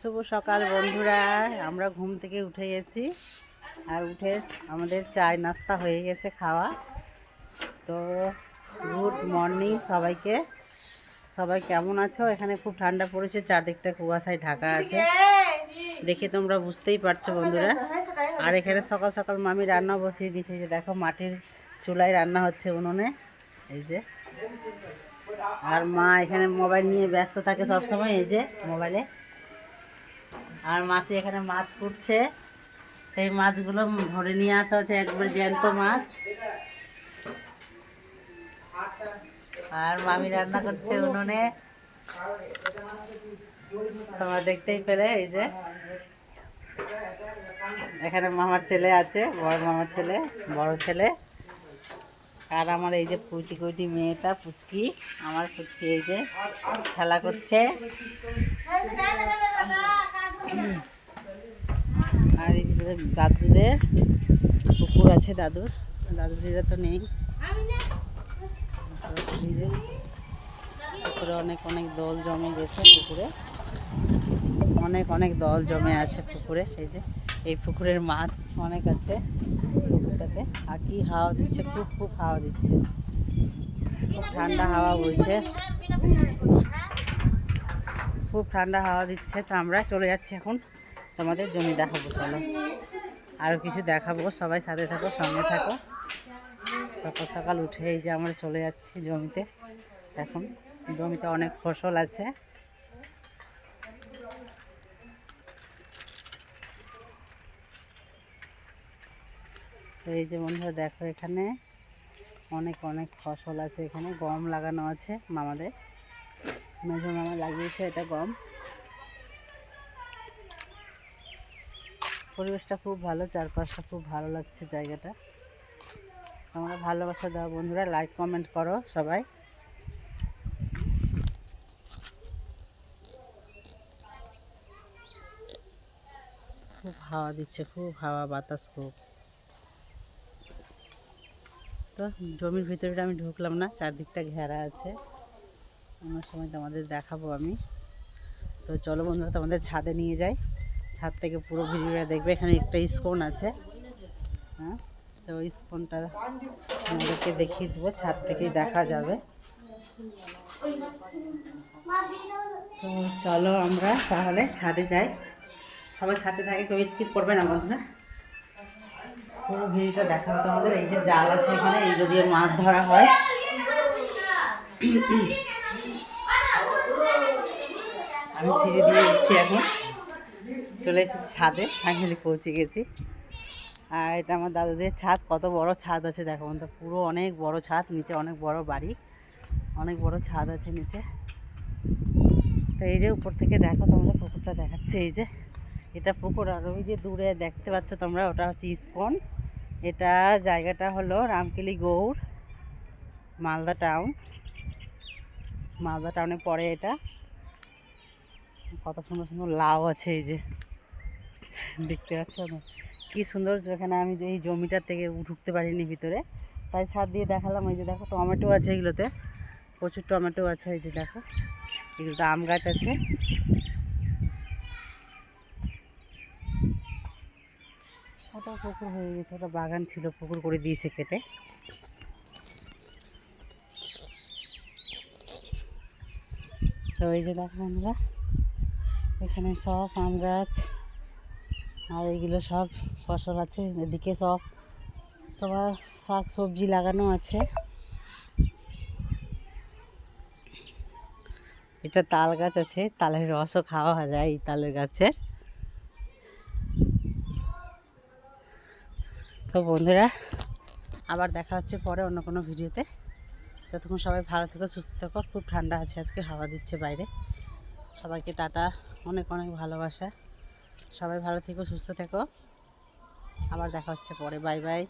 শুভ সকাল বন্ধুরা। আমরা ঘুম থেকে উঠে গেছি আর উঠে আমাদের চায় নাস্তা হয়ে গেছে খাওয়া। তো গুড মর্নিং সবাইকে। সবাই কেমন আছো? এখানে খুব ঠান্ডা পড়েছে, চারদিকটা কুয়াশায় ঢাকা আছে। দেখে তোমরা বুঝতেই পারছ বন্ধুরা। আর এখানে সকাল সকাল মামি রান্না বসিয়ে দিয়েছে যে দেখো মাটির চুলায় রান্না হচ্ছে উনুনে। এই যে। আর মা এখানে মোবাইল নিয়ে ব্যস্ত থাকে সব সময় এই যে মোবাইলে। আর মাসি এখানে মাছ কুটছে সেই মাছগুলো ধরে নিয়ে আসা হচ্ছে একবার জ্যান্ত মাছ আর মামি রান্না করছে উনুনে তোমরা দেখতেই পেলে এই যে এখানে মামার ছেলে আছে বড় মামার ছেলে বড় ছেলে আর আমার এই যে পুচি কুটি মেয়েটা পুচকি আমার পুচকি এই যে খেলা করছে আর এই দাদুদের পুকুর আছে দাদুর। দাদু দিদা তো নেই। পুকুরে অনেক অনেক দল জমে গেছে পুকুরে। অনেক অনেক দল জমে আছে পুকুরে। এই যে, এই পুকুরের মাছ অনেক আছে পুকুরটাতে। আর কি হাওয়া দিচ্ছে, খুব খুব হাওয়া দিচ্ছে। খুব ঠান্ডা হাওয়া বইছে। খুব ঠান্ডা হাওয়া দিচ্ছে, তো আমরা চলে যাচ্ছি এখন তোমাদের জমি দেখাবো, চলো। আরও কিছু দেখাবো, সবাই সাথে থাকো, সঙ্গে থাকো। সকাল সকাল উঠে এই যে আমরা চলে যাচ্ছি জমিতে। এখন জমিতে অনেক ফসল আছে। তো এই যে বন্ধুরা, দেখো এখানে অনেক অনেক ফসল আছে এখানে, গম লাগানো আছে মামাদের। মেজো মামা লাগিয়েছে এটা গম। পরিবেশটা খুব ভালো, চারপাশটা খুব ভালো লাগছে জায়গাটা। তোমরা ভালোবাসা দাও বন্ধুরা লাইক কমেন্ট করো সবাই। খুব হাওয়া দিচ্ছে, খুব হাওয়া বাতাস, খুব। তো জমির ভিতরে আমি ঢুকলাম না, চারদিকটা ঘেরা আছে। অন্য সময় তোমাদের দেখাবো আমি। তো চলো বন্ধুরা, তোমাদের ছাদে নিয়ে যাই। ছাদ থেকে পুরো ভিডিওটা দেখবে, এখানে একটা স্কোন আছে। হ্যাঁ তো স্কোনটা তোমাদেরকে দেখিয়ে দেবো, ছাদ থেকেই দেখা যাবে। তো চলো আমরা তাহলে ছাদে যাই। সবাই ছাদে থাকে, কেউ স্কিপ করবে না বন্ধুরা। পুরো ভিডিওটা দেখাবো তোমাদের। এই যে জাল আছে এখানে, এই দিয়ে মাছ ধরা হয়। আমি সিঁড়ি দিয়ে উঠছি এখন। চলে এসেছি ছাদে ফাইনালি পৌঁছে গেছি। আর এটা আমার দাদুদের ছাদ, কত বড় ছাদ আছে দেখো। তো পুরো অনেক বড় ছাদ, নিচে অনেক বড় বাড়ি, অনেক বড় ছাদ আছে নিচে। তো এই যে উপর থেকে দেখো তোমরা, পুকুরটা দেখাচ্ছে এই যে। এটা পুকুর, আর ওই যে দূরে দেখতে পাচ্ছ তোমরা, ওটা হচ্ছে ইস্কন। এটা জায়গাটা হলো রামকেলি গৌড়, মালদা টাউন। মালদা টাউনে পড়ে এটা। কত সুন্দর সুন্দর লাউ আছে এই যে। দেখতে পাচ্ছ কি সুন্দর যেখানে আমি এই জমিটার থেকে ঢুকতে পারিনি ভিতরে। তাই ছাদ দিয়ে দেখালাম, এই যে দেখো টমেটো আছে এগুলোতে। প্রচুর টমেটো আছে, এই যে দেখো। এগুলোতে আম গাছ আছে। ওটা পুকুর হয়ে গেছে, ওটা বাগান ছিল, পুকুর করে দিয়েছে কেটে তো এই যে দেখো আমরা এখানে সব আম গাছ, আর এগুলো সব ফসল আছে, এদিকে সব তোমার শাক সবজি লাগানো আছে। এটা তাল গাছ আছে, তালের রসও খাওয়া যায় এই তালের গাছের তো বন্ধুরা, আবার দেখা হচ্ছে পরে অন্য কোনো ভিডিওতে। ততক্ষণ সবাই ভালো থেকো, সুস্থ থাকো, খুব ঠান্ডা আছে আজকে, হাওয়া দিচ্ছে বাইরে। সবাইকে টাটা। অনেক অনেক ভালোবাসা। সবাই ভালো থেকো, সুস্থ থেকো। আবার দেখা হচ্ছে পরে। Bye bye.